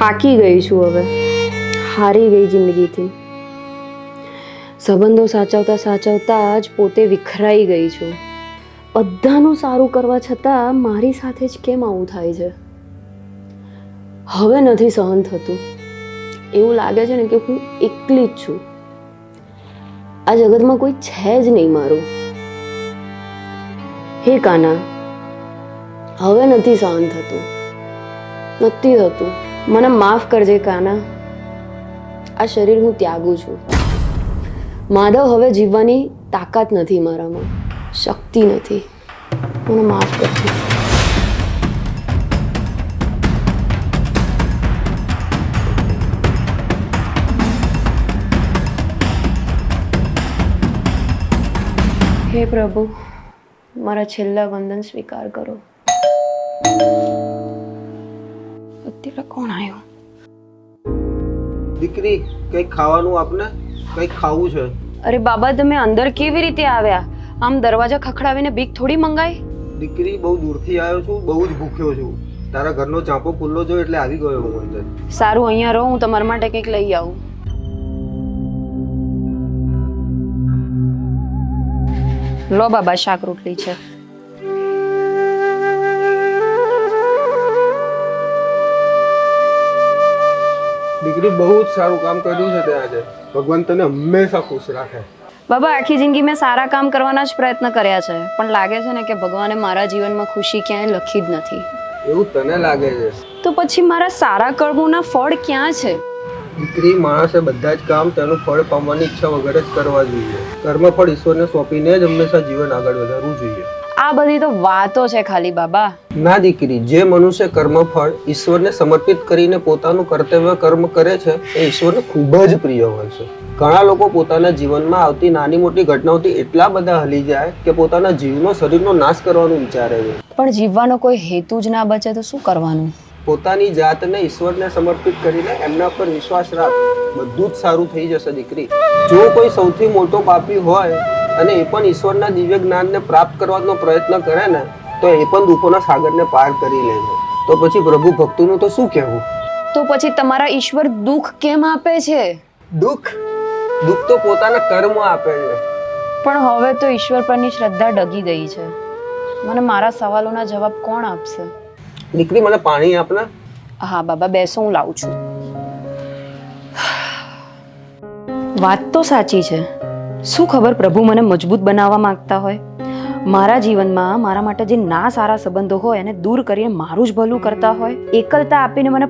થાકી ગઈ છું હવે. હારી ગઈ જિંદગીથી. સંબંધો સાચવતા સાચવતા જ પોતે વિખરાઈ ગઈ છું. બધાનું સારું કરવા છતાં મારી સાથે જ કેમ આવું થાય છે? હવે નથી સહન થતું. એવું લાગે છે ને કે હું એકલી જ છું. આ જગતમાં કોઈ છે જ નહીં મારું. હે કાના, હવે નથી સહન થતું. નથી થતું. મને માફ કરજે કાના. આ શરીર હું ત્યાગું છું. માધવ હવે જીવવાની તાકાત નથી મારામાં. શક્તિ નથી. મને માફ કરજો. હે પ્રભુ, મારા છેલ્લા વંદન સ્વીકાર કરો. અત્યારે કોણ આવ્યો દીકરી કંઈક ખાવાનું આપને? કંઈક ખાવું છે? અરે બાબા તમે અંદર કેવી રીતે આવ્યા? આમ દરવાજા ખખડાવીને ભીખ થોડી મંગાઈ? દીકરી બહુ દૂરથી આવ્યો છું બહુ જ ભૂખ્યો છું. તારા ઘરનો ચાંપો ખુલ્લો જો એટલે આવી ગયો હું અંદર સારું અહીંયા રહો હું તમારા માટે કંઈક લઈ આવું. લો બાબા શાક રોટલી છે. દીકરી બહુ જ સારું કામ કર્યું છે તે આજે. ભગવાન તને હંમેશા ખુશ રાખે. બાબા આખી જિંદગી મેં સારા કામ કરવાના જ પ્રયત્ન કર્યા છે. પણ લાગે છે ને કે ભગવાને મારા જીવનમાં ખુશી ક્યાંય લખી જ નથી. એવું તને લાગે છે? તો પછી મારા સારા કર્મોના ફળ ક્યાં છે? દીકરી માણસે બધા જ કામ તેનું ફળ પામવાની ઈચ્છા વગર જ કરવા જોઈએ. કર્મફળ ઈશ્વરને સોંપીને જ હંમેશા જીવન આગળ વધારવું જોઈએ. આ બધી તો વાતો છે ખાલી બાબા. ના દીકરી જે મનુષ્ય કર્મફળ ઈશ્વરને સમર્પિત કરીને પોતાનું કર્તવ્ય કર્મ કરે છે એ ઈશ્વરને ખૂબ જ પ્રિય હોય છે. ઘણા લોકો પોતાના જીવનમાં આવતી નાની મોટી ઘટનાઓથી એટલા બધા હલી જાય કે પોતાના જીવનો શરીરનો નાશ કરવાનું વિચારે છે. પણ જીવવાનો કોઈ હેતુ જ ના બચે તો શું કરવાનું? પોતાની જાતને ઈશ્વરને સમર્પિત કરીને એમના પર વિશ્વાસ રાખ બધું જ સારું થઈ જશે દીકરી. જો કોઈ સૌથી મોટો પાપી હોય અને એ પણ ઈશ્વરના દિવ્ય જ્ઞાનને પ્રાપ્ત કરવાનો પ્રયત્ન કરે ને તો એ પણ દુઃખોના સાગરને પાર કરી લે છે. તો પછી પ્રભુ ભક્તોનું તો શું કહેવું? તો પછી તમારા ઈશ્વર દુઃખ કેમ આપે છે? દુઃખ? દુઃખ તો પોતાના કર્મ આપે છે. પણ હવે તો ઈશ્વર પરની શ્રદ્ધા ડગી ગઈ છે. મને મારા સવાલોના જવાબ કોણ આપશે? દીકરી મને પાણી આપને હા બાબા બેસો હું લાવું છું. વાત તો સાચી છે. શું ખબર પ્રભુ મને મજબૂત બનાવવા માંગતા હોય? મારા જીવનમાં મારા માટે જે ના સારા સંબંધો હોય એને દૂર કરીને મારું જ ભલું કરતા હોય? એકલતા આપીને મને